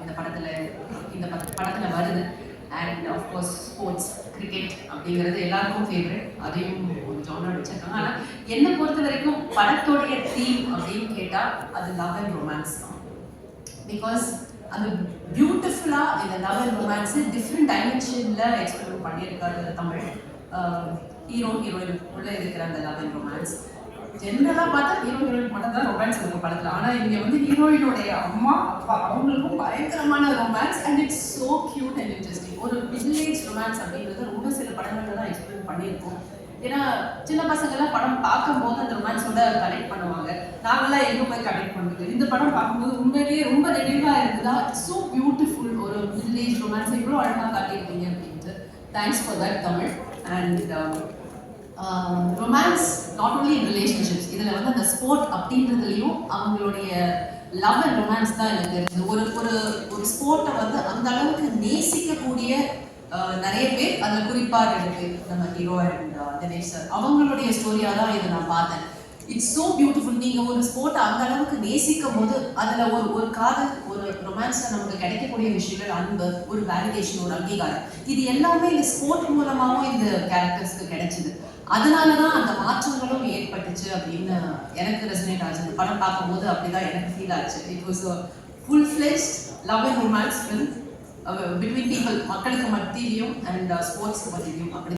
இந்த படத்துல இந்த பட- படத்துல வருது. அண்ட் ஆஃப்கோர்ஸ் ஸ்போர்ட்ஸ் கிரிக்கெட் அப்படிங்கிறது எல்லாருக்கும் ஃபேவரட் அதையும் ஒரு ஜானர் வச்சிருக்காங்க. ஆனால் என்னை பொறுத்த வரைக்கும் படத்தோடைய தீம் அப்படின்னு கேட்டால் அது லவ் அண்ட் ரொமான்ஸ் தான். பிகாஸ் அது பியூட்டிஃபுல்லா இந்த லவ் அண்ட் ரொமான்ஸ் டிஃப்ரெண்ட் டைமென்ஷன்ல எக்ஸ்ப்ளோர் பண்ணியிருக்காரு தமிழ் ஹீரோ ஹீரோயின் உள்ள இருக்கிற அந்த லவ் அண்ட் ரொமான்ஸ் ஜென்ரலாக பார்த்தா ஹீரோ ஹீரோயின் மட்டும் தான் ரொமான்ஸ் இருக்கும் படத்தில். ஆனால் இங்கே வந்து ஹீரோயினுடைய அம்மா அப்பா அவங்களுக்கும் பயங்கரமான romance and it's so cute and interesting ஒரு வில்லேஜ் ரொமான்ஸ் அப்படின்றது ரொம்ப சில படங்களில் தான் எக்ஸ்பிளைன் பண்ணியிருக்கோம். ஏன்னா சின்ன பசங்கள்லாம் படம் பார்க்கும்போது அந்த ரொமான்ஸோட கனெக்ட் பண்ணுவாங்க. நாங்களாம் எங்கே போய் கனெக்ட் பண்ணுறது இந்த படம் பார்க்கும்போது உண்மையிலேயே ரொம்ப நெடிவாக இருக்குதா? ஸோ பியூட்டிஃபுல் ஒரு வில்லேஜ் ரொமான்ஸ் இவ்வளோ அழகாக காட்டியிருக்கீங்க அப்படின்ட்டு. Thanks for that Tamil. And romance not only in relationships இதில் வந்து அந்த ஸ்போர்ட் அப்படின்றதுலையும் அவங்களுடைய லவ் அண்ட் ரொமான்ஸ் தான் எனக்கு இருக்குது ஒரு ஒரு ஒரு ஸ்போர்ட்டை வந்து அந்த அளவுக்கு நேசிக்கக்கூடிய நிறைய பேர் அதில் குறிப்பாக இருக்கு. நம்ம ஹீரோ அண்ட் தினேஷ் சார் அவங்களுடைய ஸ்டோரியாக தான் இதை நான் பார்த்தேன். இட்ஸ் ஸோ பியூட்டிஃபுல் நீங்கள் ஒரு ஸ்போர்ட்டை அந்த அளவுக்கு நேசிக்கும் போது அதில் ஒரு ஒரு காதல் ஒரு ரொமான்ஸில் நமக்கு கிடைக்கக்கூடிய விஷயங்கள் அன்பு ஒரு வேலிடேஷன் ஒரு அங்கீகாரம். இது எல்லாமே இந்த ஸ்போர்ட் மூலமாகவும் இந்த கேரக்டர்ஸ்க்கு கிடைச்சிது. அதனால தான் அந்த மாற்றங்களும் ஏற்பட்டுச்சு அப்படின்னு எனக்கு ரெசனேட் ஆச்சு. அந்த படம் பார்க்கும்போது அப்படிதான் எனக்கு ஃபீல் ஆச்சு. It was full fledged love and romance film between people மக்களுக்கு மத்தியிலையும் அண்ட் ஸ்போர்ட்ஸ்க்கு uh, மத்தியிலையும். அப்படி